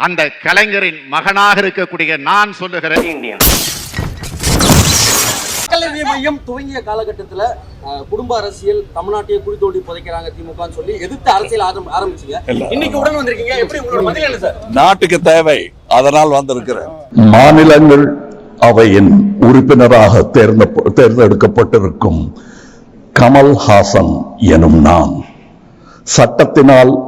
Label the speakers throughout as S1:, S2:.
S1: அந்த கலைஞரின் மகனாக இருக்கக்கூடிய நான் சொல்லுகிறேன்.
S2: இந்தியன்.
S3: மக்கள் நீதி மையம் துவங்கிய காலகட்டத்துல குடும்ப அரசியல் தமிழ்நாட்டையே குழி தோண்டி புதைக்கிறாங்க திமுகன்னு சொல்லி எதிர்த்து அரசியல் ஆரம்- ஆரம்பிச்சீங்க. இன்னைக்கு உடன் வந்திருக்கீங்க. எப்படி உங்களோட பதில் என்ன சார்?
S4: நாட்டுக்கு தேவை. அதனால் வந்திருக்கிறேன்.
S5: மாநிலங்கள் அவையின் உறுப்பினராக தேர்ந்த தேர்ந்தெடுக்கப்பட்டிருக்கும் கமல் ஹாசன் எனும் நான் சட்டத்தினால்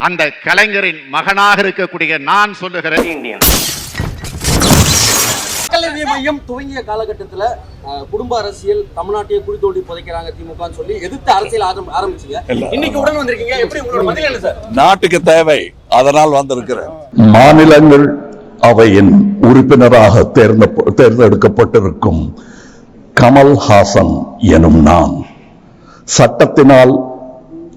S1: அந்த கலைஞரின் மகனாக இருக்கக்கூடிய நான் சொல்லுகிறேன்.
S2: இந்தியன்.
S3: மக்கள் நீதி மையம் துவங்கிய காலகட்டத்துல குடும்ப அரசியல் தமிழ்நாட்டையே குழி தோண்டி புதைக்கிறாங்க திமுகன்னு சொல்லி எதிர்த்து அரசியல் ஆரம்- ஆரம்பிச்சீங்க. இன்னைக்கு உடன் வந்திருக்கீங்க. எப்படி உங்களோட பதில் என்ன சார்?
S4: நாட்டுக்கு தேவை. அதனால் வந்திருக்கிறேன்.
S5: மாநிலங்கள் அவையின் உறுப்பினராக தேர்ந்த தேர்ந்தெடுக்கப்பட்டிருக்கும் கமல் ஹாசன் எனும் நான் சட்டத்தினால்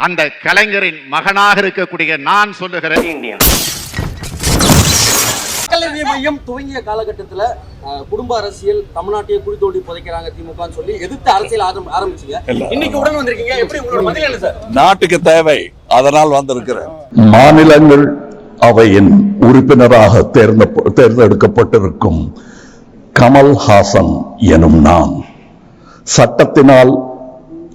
S1: அந்த கலைஞரின் மகனாக இருக்கக்கூடிய நான் சொல்லுகிறேன்.
S2: இந்தியன்.
S3: மக்கள் நீதி மையம் துவங்கிய காலகட்டத்துல அஹ், குடும்ப அரசியல் தமிழ்நாட்டையே குழி தோண்டி புதைக்கிறாங்க திமுகன்னு சொல்லி எதிர்த்து அரசியல் ஆரம்- ஆரம்பிச்சீங்க. இன்னைக்கு உடன் வந்திருக்கீங்க. எப்படி உங்களோட பதில் என்ன சார்?
S4: நாட்டுக்கு தேவை. அதனால் வந்திருக்கிறேன்.
S5: மாநிலங்கள் அவையின் உறுப்பினராக தேர்ந்த தேர்ந்தெடுக்கப்பட்டிருக்கும் கமல் ஹாசன் எனும் நான் சட்டத்தினால்